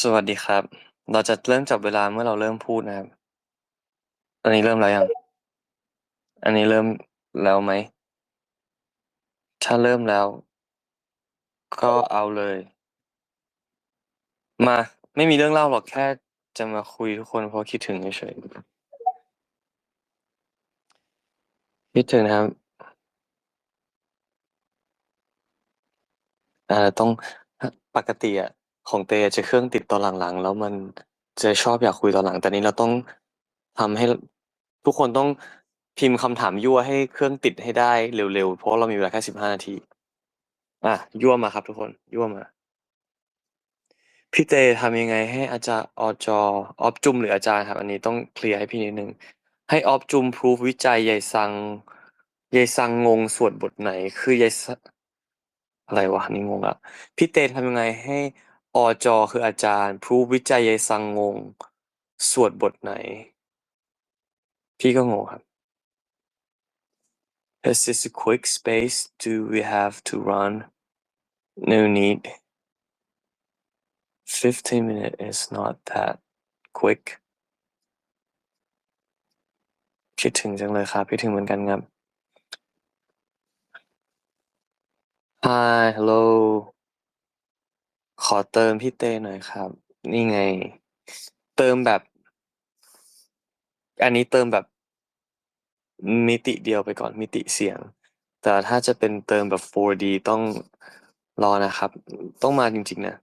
สวัสดีครับ เราจะเริ่มจับเวลาเมื่อเราเริ่มพูดนะครับอันนี้เริ่มแล้วยัง อันนี้เริ่มแล้วไหม ถ้าเริ่มแล้ว ก็เอาเลย มา ไม่มีเรื่องเล่าหรอกแค่จะมาคุยทุกคนเพราะคิดถึงเฉยๆคิดถึงนะครับ อา ต้อง ปกติอะของเตจะเครื่องติดตอนหลัง ๆ แล้วมันจะชอบอยากคุยตอนหลัง แต่นี้เราต้องทำให้ ทุกคนต้องพิมพ์คำถามยั่วให้เครื่องติดให้ได้เร็ว ๆ เพราะเรามีเวลาแค่สิบห้านาทีอะยั่วมาครับทุกคน ยั่วมา พี่เตทำยังไงให้อาจารย์อจอออบจุม หรืออาจารย์ครับ อันนี้ต้องเคลียร์ให้พี่นิดนึงให้ออบจุม พรูฟ วิจัย ยายซัง ยายซังงง สวดบทไหน คือยายซัง อะไรวะนี่งงอะพี่เตทำยังไงให้อจอคืออาจารย์พรูฟวิจัยยายซังงง สวดบทไหน พี่ก็งงครับ Is this a quick space? Do we have to run? No need. 15 minutes is not that quick. คิดถึงจังเลยครับคิดถึงเหมือนกันครับ Hi hello ขอเติมพี่เต้หน่อยครับ นี่ไง เติมแบบ อันนี้เติมแบบมิติเดียวไปก่อนมิติเสียง แต่ถ้าจะเป็นเติมแบบ 4D ต้องรอนะครับ ต้องมาจริง ๆ นะ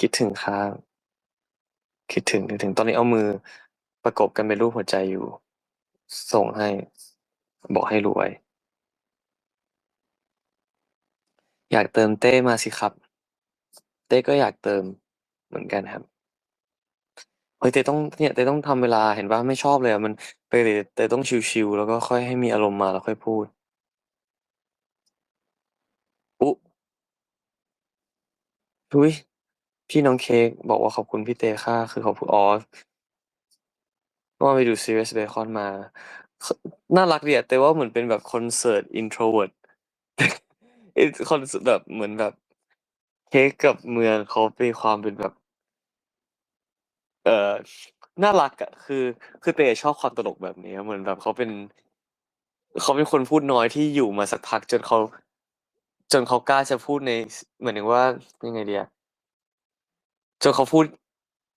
คิดถึงครับคิดถึงคิดถึงตอนนี้เอามือประกบกันเป็นรูปหัวใจอยู่ ส่งให้ บอกให้รว อยากเติมเต้มาสิครับ เต้ก็อยากเติมเหมือนกันครับ เฮ้ยเต้ต้องเนี่ยเต้ต้องทำเวลาเห็นว่าไม่ชอบเลยอะมันไปกติเต้ต้องชิวๆแล้วก็ค่อยให้มีอารมณ์มาแล้วค่อยพูด อุ๊ยพี่น้องเค้กบอกว่าขอบคุณพี่เต้ค่ะ คือขอบคุณอ๋อว่าไปดู Serious Bacon มา น่ารักดีอะแต่ว่าเหมือนเป็นแบบคอนเสิร์ต introvert คอนเสิร์แบบเหมือนแบบเค้กกับเมืองเขามีความเป็นแบบ เอ่อน่ารักอะคือ คือเตชอบความตลกแบบนี้เหมือนแบบเขาเป็นเขาเป็นคนพูดน้อยที่อยู่มาสักพักจนเขาจนเขากล้าจะพูดในเหมือนถึงว่ายังไงเดีอะจนเขาพูด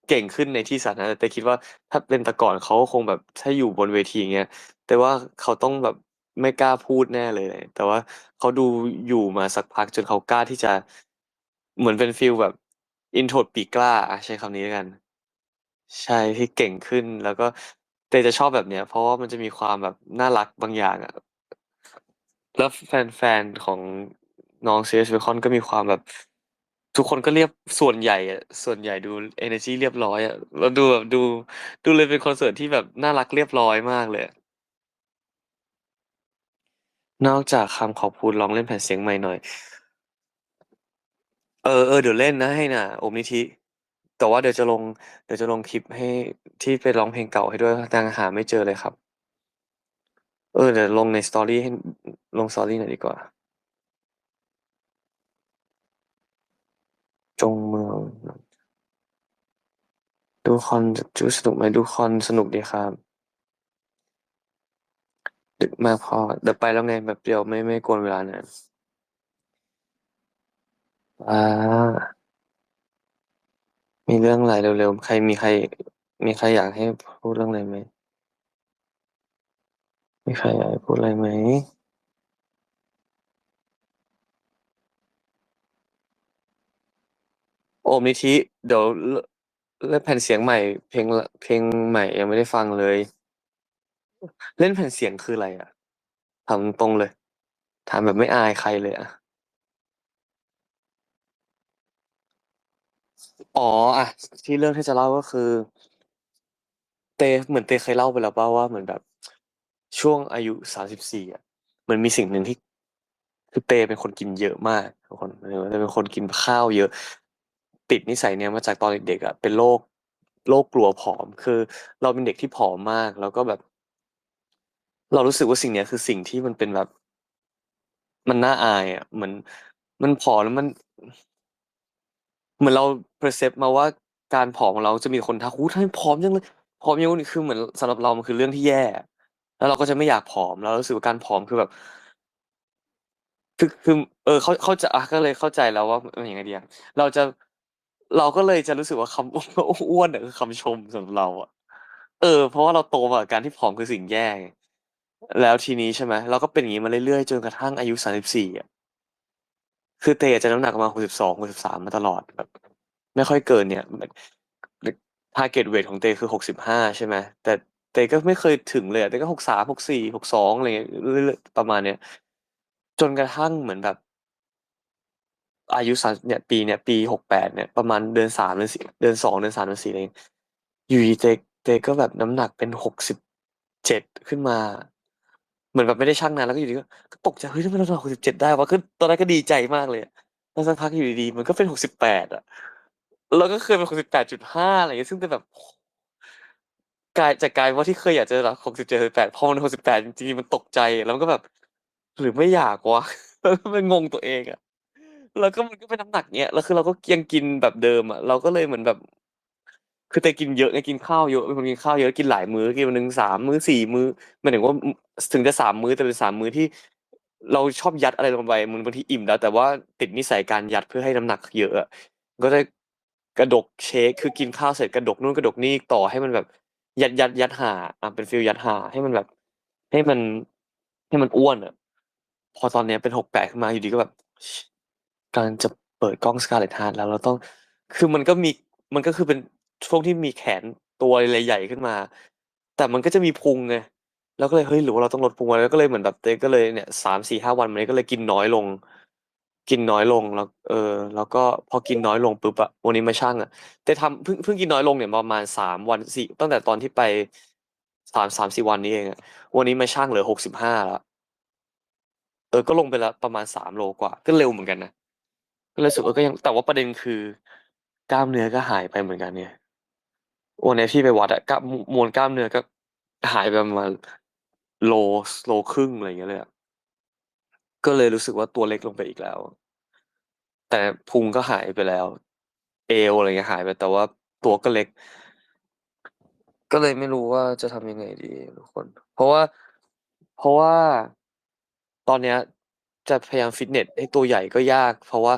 เก่งขึ้นในที่สาธารณะแต่คิดว่าถ้าเป็นแต่ก่อนเขาก็คงแบบถ้าอยู่บนเวทีอย่างเงี้ยแต่ว่าเขาต้องแบบ ไม่กล้าพูดแน่เลยแต่ว่าเขาดูอยู่มาสักพักจนเขากล้าที่จะเหมือนเป็นฟีลแบบ introvert ปีกล้าใช้คำนี้แล้วกัน ใช่ที่เก่งขึ้นแล้วก็เตจะชอบแบบเนี้ย เพราะว่ามันจะมีความแบบน่ารักบางอย่างอะแล้วแฟนๆของน้อง Serious Bacon ก็มีความแบบ ทุกคนก็เรียบส่วนใหญ่อะส่วนใหญ่ดูเอเนอร์จีเรียบร้อยอะแล้วดูแบบดูดูเลยเป็นคอนเสิร์ตที่แบบน่ารักเรียบร้อยมากเลย นอกจากคำขอบคุณ ลองเล่นแผ่นเสียงใหม่หน่อย เออๆเดี๋ยวเล่นนะให้น่ะ โอมนิธิ แต่ว่าเดี๋ยวจะลง เดี๋ยวจะลงคลิปให้ ที่ไปร้องเพลงเก่าให้ด้วย ยังหาไม่เจอเลยครับ เออ เดี๋ยวลงใน Story ให้ ลง Story หน่อยดีกว่า จงเมือง ดูคอนจูสนุกไหมดูคอนสนุกดีครับ ดึกมากพอเดี๋ยวไปแล้วไงแบบเดียวไม่ไม่กวนเวลานานอามีเรื่องอะไรเร็วๆ ใครมีใคร มีใครอยากให้พูดเรื่องอะไรไหม?มีใครอยากให้พูดอะไรไหม?โอมนิธิเดี๋ยวลเล่นแผ่นเสียงใหม่ เพลงเพลงใหม่ยังไม่ได้ฟังเลย เล่นแผ่นเสียงคืออะไรอะ?ถามตรงเลยถามแบบไม่อายใครเลยอะอ๋ออะที่เรื่องที่จะเล่าก็คือ เตเหมือนเตเคยเล่าไปแล้วป่าว่าเหมือนแบบช่วงอายุ34อะมันมีสิ่งหนึ่งที่คือเตเป็นคนกินเยอะมากทุกคนเตเป็นคนกินข้าวเยอะ ติดนิสัยเนี้ยมาจากตอนเด็กๆอะเป็นโรคโรคกลัวผอม คือ เราเป็นเด็กที่ผอมมาก แล้วก็แบบ เรารู้สึกว่าสิ่งเนี้ยคือสิ่งที่มันเป็นแบบ มันน่าอายอะเหมือนมันผอมแล้วมัน เหมือนเรา perceive มาว่าการผอมของเราจะมีคนทักอู้ทำไมผอมจังเลยผอมยังนี่คือเหมือนสำหรับเรามันคือเรื่องที่แย่ แล้วเราก็จะไม่อยากผอมแล้วรู้สึกว่าการผอมคือแบบ คือคือเออเขาเขาจะอะก็เลยเข้าใจแล้วว่ามันยังไงดีอะเราจะเราก็เลยจะรู้สึกว่าคำอ้วนเนี่ยคือคำชมสำหรับเราอะเออ เพราะว่าเราโตมากับการที่ผอมคือสิ่งแย่ แล้วทีนี้ใช่ไหมเราก็เป็นอย่างนี้มาเรื่อยๆ จนกระทั่งอายุสามสิบสี่อะคือเตจะน้ำหนักประมาณหกสิบสองหกสิบสามมาตลอดแบบ ไม่ค่อยเกินเนี่ยทาร์เก็ตเวทของเตคือหกสิบห้าใช่ไหมแต่เตก็ไม่เคยถึงเลยอะเตก็หกสามหกสี่หกสองอะไรเงี้ยเรื่อยๆประมาณเนี้ยจนกระทั่งเหมือนแบบ อายุสามเนี่ยปีเนี่ย ปีหกแปดเนี่ยประมาณเดือนสามเดือนสี่เดือนสองเดือนสามเดือนสี่อะไรเงี้ยอยู่ดีเตเตก็แบบน้ำหนักเป็นหกสิบเจ็ดขึ้นมา เหมือนแบบไม่ได้ชั่งนานแล้วก็อยู่ดีก็ก็ตกใจเฮ้ยทำไมเราหกสิบเจ็ดได้วะคือตอนแรกก็ดีใจมากเลยอะแล้วสักพักอยู่ดีๆมันก็เป็นหกสิบแปดอะแล้วก็เคยเป็นหกสิบแปดจุดห้าอะไรเงี้ยซึ่งเป็นแบบกลายจากกลายว่าที่เคยอยากจะรักหกสิบเจ็ดหกสิบแปดพอมันหกสิบแปดจริงๆมันตกใจแล้วมันก็แบบ หรือไม่อยากวะแล้วมันงงตัวเองอะแล้วก็มันก็เป็นน้ำหนักเนี้ยแล้วคือเราก็ยังกินแบบเดิมอะเราก็เลยเหมือนแบบ คือแต่กินเยอะไงกินข้าวเยอะเป็นคนกินข้าวเยอะกินหลายมื้อกินวันหนึ่งสามมื้อสี่มื้อหมายถึงว่า ถึงจะสามมื้อแต่เป็นสามมื้อที่เราชอบยัดอะไรลงไปมันบางทีอิ่มแล้ว แต่ว่าติดนิสัยการยัดเพื่อให้น้ำหนักเยอะก็จะกระดกเชคคือกินข้าวเสร็จกระดกนู่นกระดกนี่ต่อให้มันแบบ ยัดยัดยัดหาอะเป็นฟิลยัดหา ให้มันแบบ ให้มันให้มันอ้วนอะ พอตอนเนี้ยเป็นหกแปดขึ้นมาอยู่ดีก็แบบกำลังจะเปิดกล้อง Scarlett Heart แล้วเราต้อง คือมันก็มีมันก็คือเป็นช่วงที่มีแขนตัวอะไรใหญ่ขึ้นมา แต่มันก็จะมีพุงไง เราก็เลยเฮ้ยหรือว่าเราต้องลดพุงไว้แล้วก็เลยเหมือนแบบเต้ก็เลยเนี่ยสามสี่ห้าวันมานี้ก็เลยกินน้อยลง กินน้อยลงแล้วเออ แล้วก็พอกินน้อยลงปุ๊บอะวันนี้มาชั่งอะเต้ทำเพิ่งเพิ่งกินน้อยลงเนี่ยประมาณสามวันสี่ตั้งแต่ตอนที่ไปสามสามสี่วันนี้เองอะวันนี้มาชั่งเหลือหกสิบห้าแล้วเออก็ลงไปแล้วประมาณสามโลกว่า ก็เร็วเหมือนกันนะก็เลยรู้สึกเออก็ยังแต่ว่าประเด็นคือกล้ามเนื้อก็หายไปเหมือนกันเนี่ยวันนี้ที่ไปวัดอะกล้ามมวลกล้ามเนื้อก็หายไปประมาณ โลโลครึ่งอะไรเงี้ยเลยอะก็เลยรู้สึกว่าตัวเล็กลงไปอีกแล้ว แต่พุงก็หายไปแล้ว เอวอะไรเงี้ยหายไปแต่ว่าตัวก็เล็ก ก็เลยไม่รู้ว่าจะทำยังไงดีทุกคน เพราะว่า เพราะว่าตอนเนี้ยจะพยายามฟิตเนสให้ตัวใหญ่ก็ยาก เพราะว่า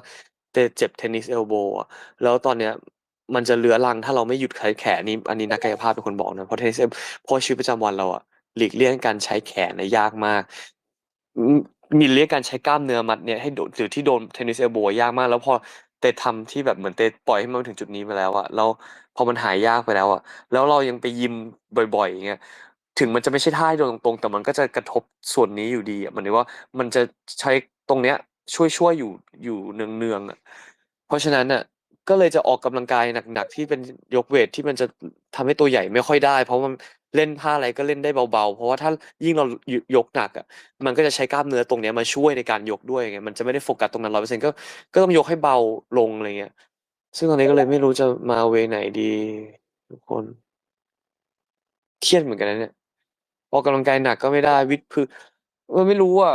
เตเจ็บเทนนิสเอลโบอะแล้วตอนเนี้ยมันจะเรื้อรังถ้าเราไม่หยุดแขนนี่อันนี้นักกายภาพเป็นคนบอกนะ เพราะเทนนิสเพราะชีวิตประจำวันเราอะ หลีกเลี่ยงการใช้แขนเนี่ยยากมากมีเลี่ยงการใช้กล้ามเนื้อมัดเนี่ยให้โดนหรือที่โดนเทนนิสเอลโบยากมาก แล้วพอเตะทำที่แบบเหมือนเตะปล่อยให้มันถึงจุดนี้มาแล้วอะแล้วพอมันหายยากไปแล้วอะแล้วเรายังไปยิมบ่อยๆอย่างเงี้ยถึงมันจะไม่ใช่ท่าโดนตรงๆ แต่มันก็จะกระทบส่วนนี้อยู่ดีอะหมันถึงว่ามันจะใช้ตรงเนี้ยช่วยช่วยอยู่อยู่เนืองๆอะเพราะฉะนั้นน่ะก็เลยจะออกกำลังกายหนักๆที่เป็นยกเวทที่มันจะทำให้ตัวใหญ่ไม่ค่อยได้ เพราะมัน เล่นท่าอะไรก็เล่นได้เบาๆ เพราะว่าถ้ายิ่งเรายกหนักอะมันก็จะใช้กล้ามเนื้อตรงเนี้ยมาช่วยในการยกด้วยไงมันจะไม่ได้โฟกัสตรงนั้นร้อยเปอร์เซ็นต์ก็ก็ต้องยกให้เบาลงอะไรเงี้ย ซึ่งตอนนี้ก็เลยไม่รู้จะมาเวไหนดีทุกคนเครียดเหมือนกันนะเนี่ยออกกำลังกายหนักก็ไม่ได้วิดพื้นเออไม่รู้อะ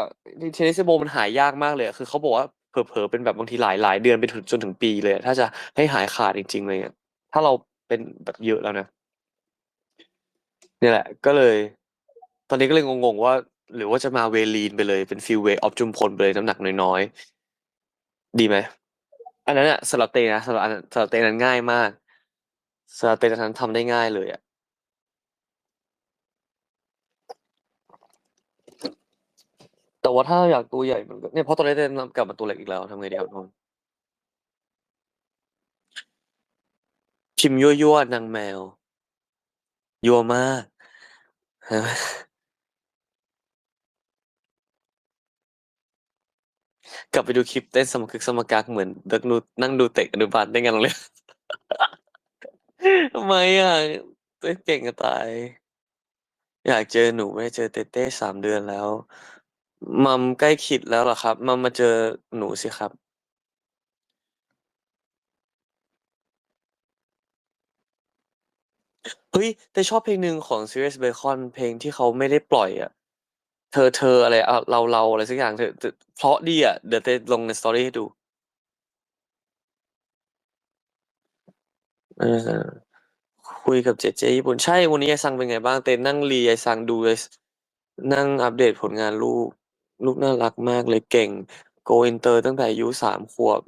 เทนนิสโบมันหายยากมากเลยอะคือเขาบอกว่าเผลอๆเป็นแบบบางทีหลายหลายเดือนไปถึงจนถึงปีเลย ถ้าจะให้หายขาดจริงๆเลยอะถ้าเราเป็นแบบเยอะแล้วนะ เนี่ยแหละ ก็เลย ตอนนี้ก็เลยงงๆว่า หรือว่าจะมาเวลีนไปเลยเป็นฟิลเวย์ออฟจุมพลไปเลยน้ำหนักน้อยๆ ดีไหม อันนั้นอะสำหรับเตนะสำหรับสำหรับเตนั้นง่ายมากสำหรับเตนั้นทำได้ง่ายเลยอะแต่ว่าถ้าอยากตัวใหญ่มันก็เนี่ยเพราะตอนนี้เต้นกลับมาตัวเล็กอีกแล้วทำไงดีครับน้องพิมพ์ยั่วนางแมว ยั่วมาก กลับไปดูคลิปเต้นสมกึกสมกักเหมือนเด็กนูนั่งดูเตะอนุบาลได้ไงโรงเรียนทำไมอะเต้นเก่งจะตาย อยากเจอหนูไม่เจอเต้เต้สามเดือนแล้ว มัมใกล้คิดแล้วเหรอครับ มัมมาเจอหนูสิครับ เฮ้ย แต่ชอบเพลงหนึ่งของ Sirius Bacon เพลงที่เขาไม่ได้ปล่อยอะเธอเธออะไรอะเราเราอะไรสักอย่างเธอเธอเพราะดีอะเดี๋ยวเต้ลงในสตอรี่ให้ดูเออคุยกับเจเจญี่ปุ่นใช่ วันนี้ไอซังเป็นไงบ้าง เต้นั่งรีไอซังดูไอนั่งอัปเดตผลงานลูก ลูกน่ารักมากเลยเก่ง Go Inter ตั้งแต่อายุ3ขวบ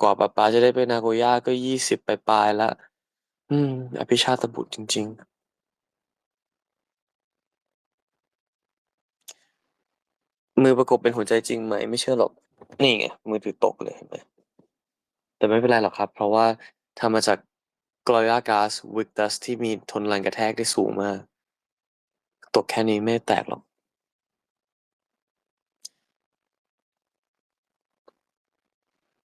กว่าป๊าป๊าจะได้ไปนาโกย่าก็20ปลายๆแล้ว อืม อภิชาตบุตรจริง ๆ มือประกบเป็นหัวใจจริงไหม?ไม่เชื่อหรอก นี่ไง มือถือตกเลยเห็นไหมแต่ไม่เป็นไรหรอกครับ เพราะว่าทำมาจาก Gorilla Glass Victus ที่มีทนแรงกระแทกได้สูงมาก ตกแค่นี้ไม่แตกหรอก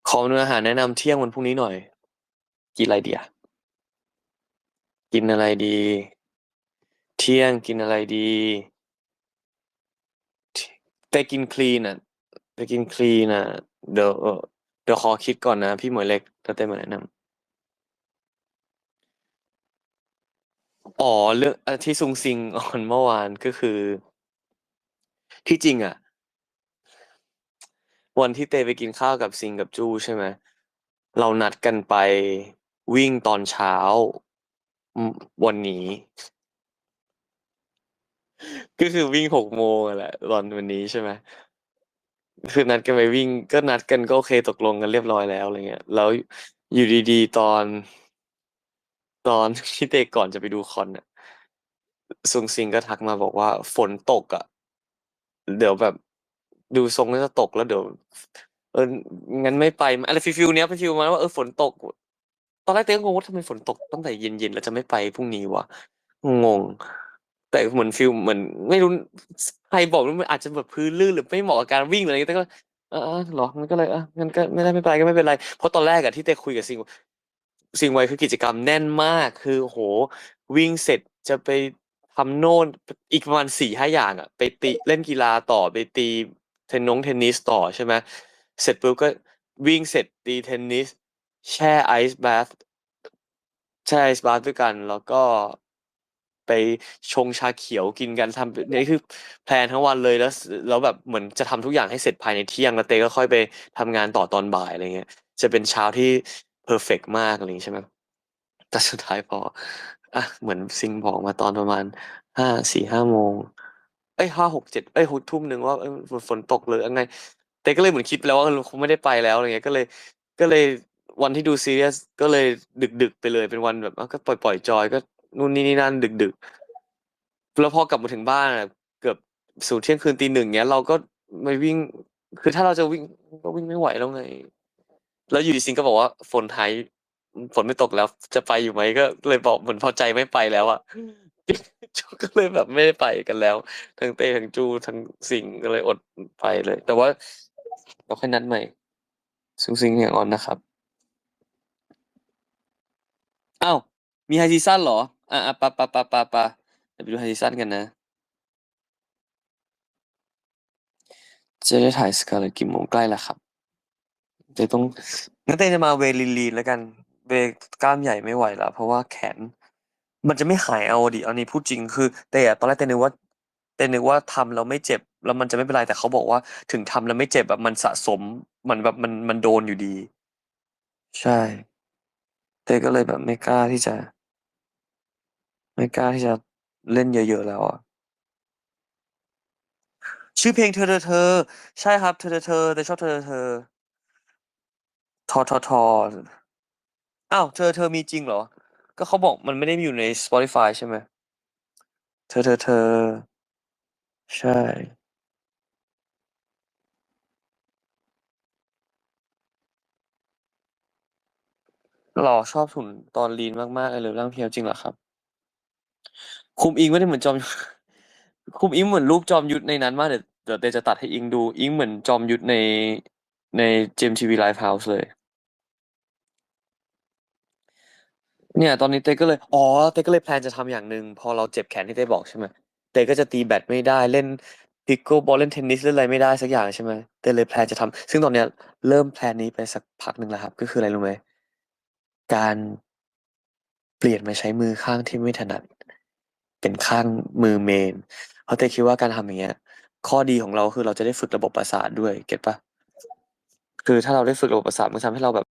ขอเมนูอาหารแนะนำเที่ยงวันพรุ่งนี้หน่อยกินอะไรดีอะ? กินอะไรดี?เที่ยงกินอะไรดี?ทไปกินคลีนอะไปกินคลีนอะเดี๋ยวเอ่อเดี๋ยวขอคิดก่อนนะพี่หมวยเล็กแล้วเต้มาแนะนำอ๋อเรื่องที่ซุงซิงออนเมื่อวานก็คือ ที่จริงอะ วันที่เต้ไปกินข้าวกับซิงกับจู้ใช่ไหมเรานัดกันไปวิ่งตอนเช้า วันนี้ ก็คือวิ่ง6โมงแหละตอนวันนี้ใช่ไหมคือนัดกันไปวิ่ง ก็นัดกันก็โอเคตกลงกันเรียบร้อยแล้วอะไรเงี้ยแล้วอยู่ดีๆตอน ตอนที่เตก่อนจะไปดูคอนน่ะซุงซิงก็ทักมาบอกว่า"ฝนตกอะเดี๋ยวแบบดูทรงน่าจะตกแล้วเดี๋ยวเอองั้นไม่ไป"อะไรฟีลๆเนี้ยเป็นฟีลมาว่าเออฝนตก อนแรกเต้ก็งงว่าทำไมฝนตกตั้งแต่เย็นๆแล้วจะไม่ไปพรุ่งนี้วะงง แต่เหมือนฟีลเหมือนไม่รู้ใครบอกว่ามันอาจจะแบบพื้นลื่นหรือไม่เหมาะกับการวิ่งออะไรงี้ยเต้ก็"เออหรอ?"งั้นก็เลย"อะงั้นก็ไม่ได้ไม่ไปก็ไม่เป็นไร"เพราะตอนแรกอะที่เต้คุยกับซิงซิงไว้คือกิจกรรมแน่นมากคือโอ้โฮวิ่งเสร็จจะไปทำโน่นอีกประมาณ4-5อย่างอะไปตีเล่นกีฬาต่อไปตีเทนนงเทนนิสต่อใช่ไหมเสร็จปุ๊บก็วิ่งเสร็จตีเทนนิส แช่ Ice Bath แช่ Ice Bath ด้วยกัน แล้วก็ไปชงชาเขียวกินกันทำนี่คือแพลนทั้งวันเลยแล้วแล้วแบบเหมือนจะทำทุกอย่างให้เสร็จภายในเที่ยงแล้วเต้ก็ค่อยไปทำงานต่อตอนบ่ายอะไรเงี้ยจะเป็นเช้าที่เพอร์เฟกต์มากอะไรใช่ไหมแต่สุดท้ายพออะเหมือนซิงบอกมาตอนประมาณ5 4-5โมงเอ๊ย5 6 7เจ็ดเอ๊ย6ทุ่มหนึ่งว่าฝนตกหรือยังไงเต้ก็เลยเหมือนคิดแล้วว่าเราคงไม่ได้ไปแล้วอะไรเงี้ยก็เลยก็เลย วันที่ดูซีรียสก็เลยดึกๆไปเลยเป็นวันแบบก็ปล่อยๆจอยก็นู่นนี่นี่นั่นดึกๆแล้วพอกลับมาถึงบ้านเกือบสู่เที่ยงคืนตี1เงี้ยเราก็ไปวิ่ง คือถ้าเราจะวิ่งก็วิ่งไม่ไหวแล้วไง แล้วอยู่ดีซิงก็บอกว่า"ฝนหายฝนไม่ตกแล้วจะไปอยู่ไหม?"ก็เลยบอกเหมือนพอใจไม่ไปแล้วอะก็เลยแบบไม่ได้ไปกันแล้ว ทั้งเต้ทั้งจูทั้งซิงก็เลยอดไปเลย แต่ว่าเราค่อยนัดใหม่ซุงซิงอย่างอนนะครับ อ้าว มี High ซีซันเหรอ?อาๆไปๆๆๆๆเดี๋ยวไปดู High ซีซันกันนะ จะได้ถ่าย Scarlet กี่โมง?ใกล้แล้วครับเต้ต้องงั้นเต้จะมาเวย์ lean-lean แล้วกัน เวย์กล้ามใหญ่ไม่ไหวแล้วเพราะว่าแขน มันจะไม่หายเอาอะดิอันนี้พูดจริงคือเต้อะตอนแรกเต้นึกว่าเต้นึกว่าทำแล้วไม่เจ็บ แล้วมันจะไม่เป็นไรแต่เขาบอกว่าถึงทำแล้วไม่เจ็บอะมันสะสมเหมือนแบบมันมันโดนอยู่ดี ใช่ เต้ก็เลยแบบไม่กล้าที่จะ ไม่กล้าที่จะเล่นเยอะ ๆ แล้วอะชื่อเพลงเธอๆเธอ ใช่ครับ เธอๆเธอเต้ชอบเธอเธอทอทอทออ้าวเธอเธอมีจริงเหรอ?ก็เขาบอกมันไม่ได้อยู่ใน Spotify ใช่ไหม?เธอๆเธอ ใช่ หรอ?ชอบหุ่นตอน lean มากๆ I love ร่างเพรียวจริงเหรอครับ?คุมอิงไม่ได้เหมือนจอม คุมอิงเหมือนรูปจอมยุทธในนั้นมากเดี๋ยวเดี๋ยวเตจะตัดให้อิงดู อิงเหมือนจอมยุทธในใน GMMTV Livehouse เลย เนี่ย ตอนนี้เต้ก็เลย อ๋อ เต้ก็เลยแพลนจะทำอย่างหนึ่งพอเราเจ็บแขนที่เต้บอกใช่ไหมเต้ก็จะตีแบดไม่ได้เล่น Pickleball เล่นเทนนิสเล่นอะไรไม่ได้สักอย่างใช่ไหมเต้เลยแพลนจะทำซึ่งตอนเนี้ยเริ่มแพลนนี้ไปสักพักหนึ่งแล้วครับ ก็คืออะไรรู้ไหม? การเปลี่ยนมาใช้มือข้างที่ไม่ถนัด เป็นข้างมือเมน เพราะเต้คิดว่าการทำอย่างเงี้ย ข้อดีของเราคือเราจะได้ฝึกระบบประสาทด้วย เก็ตปะ?คือถ้าเราได้ฝึกระบบประสาทมันทำให้เราแบบ